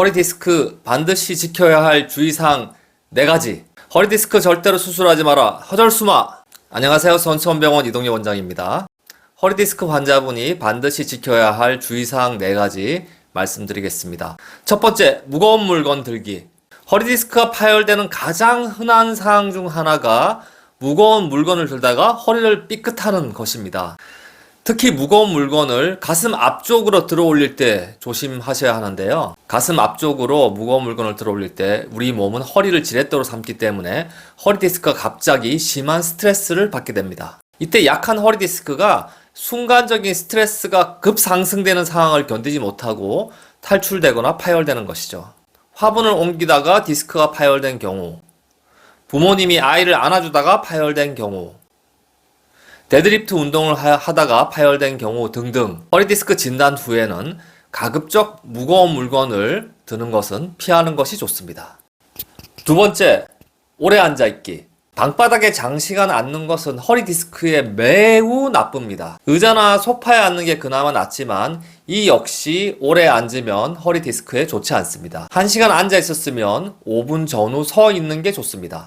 허리 디스크 반드시 지켜야 할 주의사항 4가지. 허리 디스크 절대로 수술하지 마라. 허절수마. 안녕하세요. 선천병원 이동희 원장입니다. 허리 디스크 환자분이 반드시 지켜야 할 주의사항 4가지 말씀드리겠습니다. 첫 번째, 무거운 물건 들기. 허리 디스크가 파열되는 가장 흔한 사항 중 하나가 무거운 물건을 들다가 허리를 삐끗하는 것입니다. 특히 무거운 물건을 가슴 앞쪽으로 들어 올릴 때 조심하셔야 하는데요. 가슴 앞쪽으로 무거운 물건을 들어 올릴 때 우리 몸은 허리를 지렛대로 삼기 때문에 허리 디스크가 갑자기 심한 스트레스를 받게 됩니다. 이때 약한 허리 디스크가 순간적인 스트레스가 급상승되는 상황을 견디지 못하고 탈출되거나 파열되는 것이죠. 화분을 옮기다가 디스크가 파열된 경우, 부모님이 아이를 안아주다가 파열된 경우, 데드리프트 운동을 하- 하다가 파열된 경우 등등 허리 디스크 진단 후에는 가급적 무거운 물건을 드는 것은 피하는 것이 좋습니다. 두 번째, 오래 앉아 있기. 방바닥에 장시간 앉는 것은 허리 디스크에 매우 나쁩니다. 의자나 소파에 앉는 게 그나마 낫지만 이 역시 오래 앉으면 허리 디스크에 좋지 않습니다. 1시간 앉아 있었으면 5분 전후 서 있는 게 좋습니다.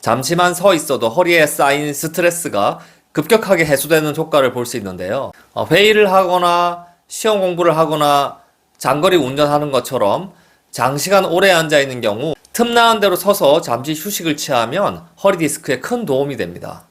잠시만 서 있어도 허리에 쌓인 스트레스가 급격하게 해소되는 효과를 볼 수 있는데요. 어, 회의를 하거나 시험 공부를 하거나 장거리 운전하는 것처럼 장시간 오래 앉아 있는 경우 틈나는 대로 서서 잠시 휴식을 취하면 허리 디스크에 큰 도움이 됩니다.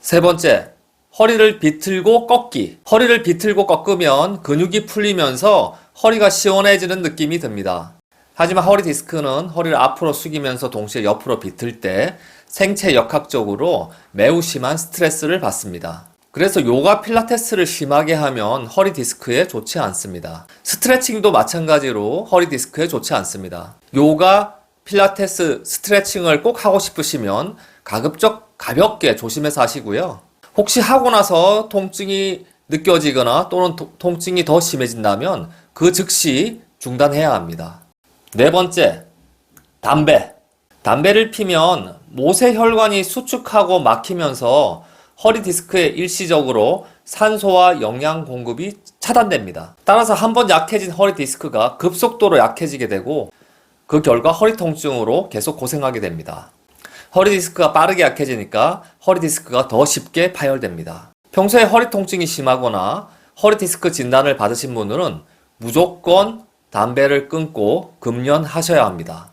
세 번째, 허리를 비틀고 꺾기. 허리를 비틀고 꺾으면 근육이 풀리면서 허리가 시원해지는 느낌이 듭니다. 하지만 허리 디스크는 허리를 앞으로 숙이면서 동시에 옆으로 비틀 때 생체 역학적으로 매우 심한 스트레스를 받습니다. 그래서 요가 필라테스를 심하게 하면 허리 디스크에 좋지 않습니다. 스트레칭도 마찬가지로 허리 디스크에 좋지 않습니다. 요가, 필라테스, 스트레칭을 꼭 하고 싶으시면 가급적 가볍게 조심해서 하시고요. 혹시 하고 나서 통증이 느껴지거나 또는 도- 통증이 더 심해진다면 그 즉시 중단해야 합니다. 네 번째, 담배. 담배를 피면 모세혈관이 수축하고 막히면서 허리 디스크에 일시적으로 산소와 영양 공급이 차단됩니다. 따라서 한 번 약해진 허리 디스크가 급속도로 약해지게 되고 그 결과 허리 통증으로 계속 고생하게 됩니다. 허리 디스크가 빠르게 약해지니까 허리 디스크가 더 쉽게 파열됩니다. 평소에 허리 통증이 심하거나 허리 디스크 진단을 받으신 분들은 무조건 담배를 끊고 금연하셔야 합니다.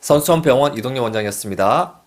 선수원 병원 이동료 원장이었습니다.